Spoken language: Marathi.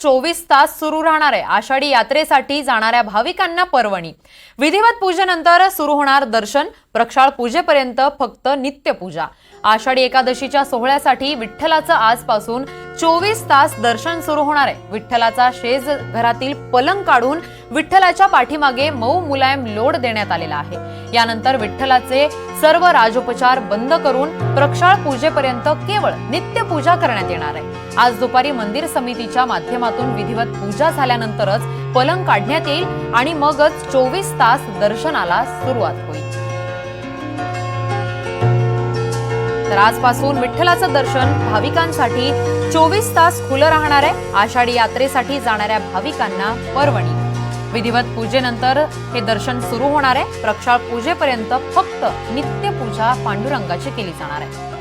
चोवीस तास सुरू राहणार आहे. आषाढी यात्रेसाठी जाणाऱ्या भाविकांना पर्वणी. विधिवत पूजेनंतर सुरू होणार दर्शन. प्रक्षाळ पूजेपर्यंत फक्त नित्यपूजा. आषाढी एकादशीच्या सोहळ्यासाठी विठ्ठलाचं आजपासून चोवीस तास दर्शन सुरू होणार आहे. विठ्ठलाचा शेज घरातील पलंग काढून विठ्ठलाच्या पाठीमागे मऊ मुलायम लोड देण्यात आलेला आहे. यानंतर विठ्ठलाचे सर्व राजोपचार बंद करून प्रक्षाळ पूजेपर्यंत केवळ नित्य पूजा करण्यात येणार आहे. आज दुपारी मंदिर समितीच्या माध्यमातून विधिवत पूजा झाल्यानंतरच पलंग काढण्यात येईल आणि मगच चोवीस तास दर्शनाला सुरुवात होईल. तर आजपासून विठ्ठलाचं दर्शन भाविकांसाठी चोवीस तास खुलं राहणार आहे. आषाढी यात्रेसाठी जाणाऱ्या भाविकांना पर्वणी. विधिवत पूजेनंतर हे दर्शन सुरू होणार आहे. प्रक्षाळ पूजेपर्यंत फक्त नित्यपूजा पांडुरंगाची केली जाणार आहे.